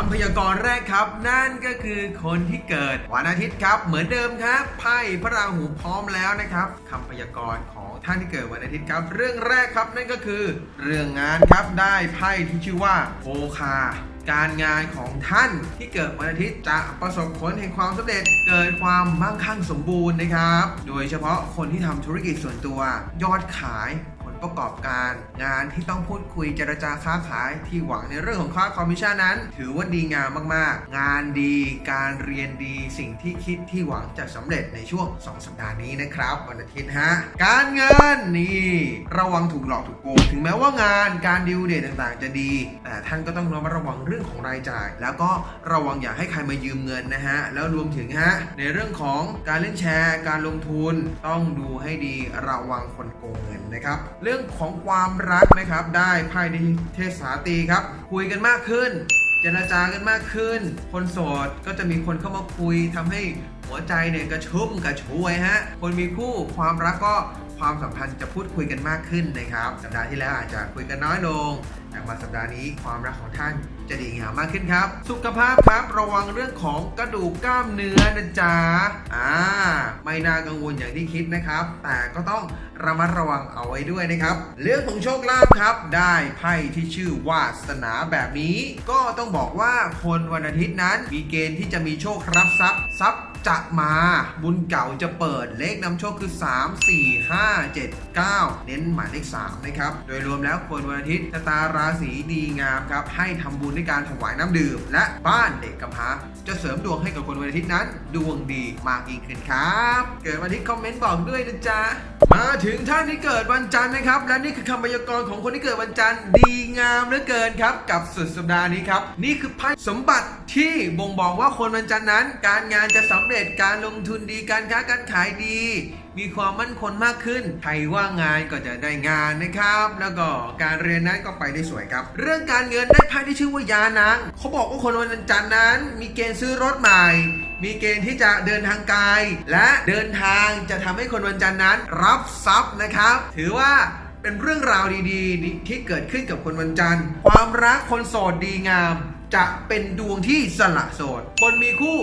คำพยากรณ์แรกครับ นั่นก็คือคนที่เกิดวันอาทิตย์ครับ เหมือนเดิมครับไพ่พระราหูพร้อมแล้วนะครับคำพยากรณ์ของท่านที่เกิดวันอาทิตย์ครับ เรื่องแรกครับนั่นก็คือ เรื่องงานครับได้ไพ่ที่ชื่อว่าโอคาการงานของท่านที่เกิดวันอาทิตย์จะประสบผลแห่งความสำเร็จเกิดความมั่งคั่งสมบูรณ์นะครับ โดยเฉพาะคนที่ทำธุรกิจส่วนตัว ยอดขาย ประกอบการ งานที่ต้องพูดคุยเจรจาค้าขายที่หวังในเรื่องของค่าคอมมิชชั่นนั้น ถือว่าดีงามมากๆ งานดีการเรียนดีสิ่งที่คิดที่หวังจะสำเร็จในช่วง 2 สัปดาห์นี้นะครับ วันอาทิตย์ฮะการเงินนี่ระวังถูกหลอกถูกโกงถึงแม้ว่างานการดิวเดทต่างๆ จะดี แต่ท่านก็ต้องระมัดระวังเรื่องของรายจ่าย แล้วก็ระวังอย่าให้ใครมายืมเงินนะฮะแล้วรวมถึงฮะในเรื่องของการเล่นแชร์ การลงทุนต้องดูให้ดีระวังคนโกงเงินนะครับรื่องของความรักนะครับ ได้ไพ่ในเทศาตีครับ คุยกันมากขึ้น เจรจากันมากขึ้น คนโสดก็จะมีคนเข้ามาคุยทำให้หัวใจเนี่ยกระชุ่มกระชวยฮะ คนมีคู่ความรักก็ความสัมพันธ์จะพูดคุยกันมากขึ้นนะครับ สัปดาห์ที่แล้วอาจจะคุยกันน้อยลงแต่มาสัปดาห์นี้ความรักของท่านจะดีงามมากขึ้นครับ สุขภาพครับระวังเรื่องของกระดูกกล้ามเนื้อนะจ๊ะอ่า ไม่น่ากังวลอย่างที่คิดนะครับ แต่ก็ต้องระมัดระวังเอาไว้ด้วยนะครับ เรื่องของโชคลาภครับ ได้ไพ่ที่ชื่อวาสนาแบบนี้ ก็ต้องบอกว่าคนวันอาทิตย์นั้นมีเกณฑ์ที่จะมีโชครับทรัพย์ทรัพย์จะมาบุญเก่าจะเปิดเลขนำโชคคือ 3 4 5 7 9 เน้นหมายเลข3นะครับ โดยรวมแล้วคนวันอาทิตย์ชะตาราศีดีงามครับ ให้ทำบุญด้วยการถวายน้ำดื่ม และบ้านเด็กกำพร้าจะเสริมดวงให้กับคนวันอาทิตย์นั้น ดวงดีมากยิ่งขึ้นครับ เกิดวันอาทิตย์คอมเมนต์บอกด้วยนะจ๊ะ มาถึงท่านที่เกิดวันจันทร์นะครับ และนี่คือคำพยากรณ์ของคนที่เกิดวันจันทร์ดีงามเหลือเกินครับ กับสุดสัปดาห์นี้ครับ นี่คือไพ่สมบัติที่บ่งบอกว่าคนวันจันทร์นั้น การงานจะสำเร็จการลงทุนดีการค้าการขายดี มีความมั่นคงมากขึ้นใครว่างงานก็จะได้งานนะครับ แล้วก็การเรียนนั้นก็ไปได้สวยครับ เรื่องการเงินได้ไพ่ที่ชื่อว่ายานางเขาบอกว่าคนวันจันทร์นั้น มีเกณฑ์ซื้อรถใหม่ มีเกณฑ์ที่จะเดินทางไกลและเดินทางจะทำให้คนวันจันทร์นั้น รับทรัพย์นะครับ ถือว่าเป็นเรื่องราวดีๆ ที่เกิดขึ้นกับคนวันจันทร์ ความรักคนโสดดีงาม จะเป็นดวงที่สละโสด คนมีคู่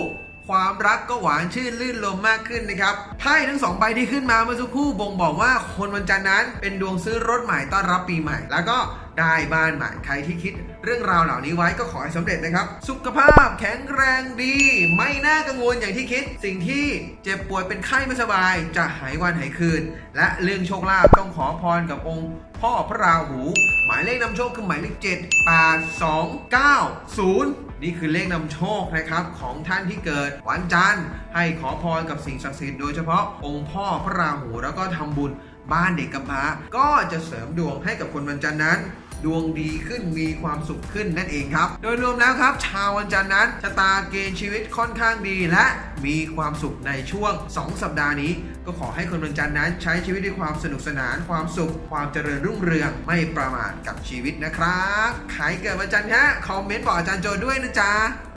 ความรักก็หวานชื่นลื่นลมมากขึ้นนะครับไพ่ทั้งสองใบที่ขึ้นมาเมื่อสักครู่บ่งบอกว่าคนวันจันทร์นั้นเป็นดวงซื้อรถใหม่ต้อนรับปีใหม่ แล้วก็ได้บ้านใหม่ใครที่คิด เรื่องราวเหล่านี้ไว้ก็ขอให้สำเร็จนะครับ สุขภาพแข็งแรงดี ไม่น่ากังวลอย่างที่คิด สิ่งที่เจ็บป่วยเป็นไข้ไม่สบาย จะหายวันหายคืน และเรื่องโชคลาภต้องขอพรกับองค์ พ่อพระราหู หมายเลขนำโชคคือหมายเลข7 8 2 9 0 นี่คือเลขนำโชคนะครับของท่านที่เกิดวันจันทร์ ให้ขอพรกับสิ่งศักดิ์สิทธิ์โดยเฉพาะองค์พ่อพระราหูแล้วก็ทำบุญบ้านเด็กกำพร้าก็จะเสริมดวงให้กับคนวันจันทร์นั้น ดวงดีขึ้นมีความสุขขึ้นนั่นเองครับ โดยรวมแล้วครับ ชาววันจันทร์นั้นชะตาเกณฑ์ชีวิตค่อนข้างดีและมีความสุขในช่วง 2 สัปดาห์นี้ ก็ขอให้คนวันจันทร์นั้นใช้ชีวิตด้วยความสนุกสนาน ความสุข ความเจริญรุ่งเรืองไม่ประมาทกับชีวิตนะครับ ใครเกิดวันจันทร์ฮะคอมเมนต์บอกอาจารย์โจด้วยนะจ๊ะ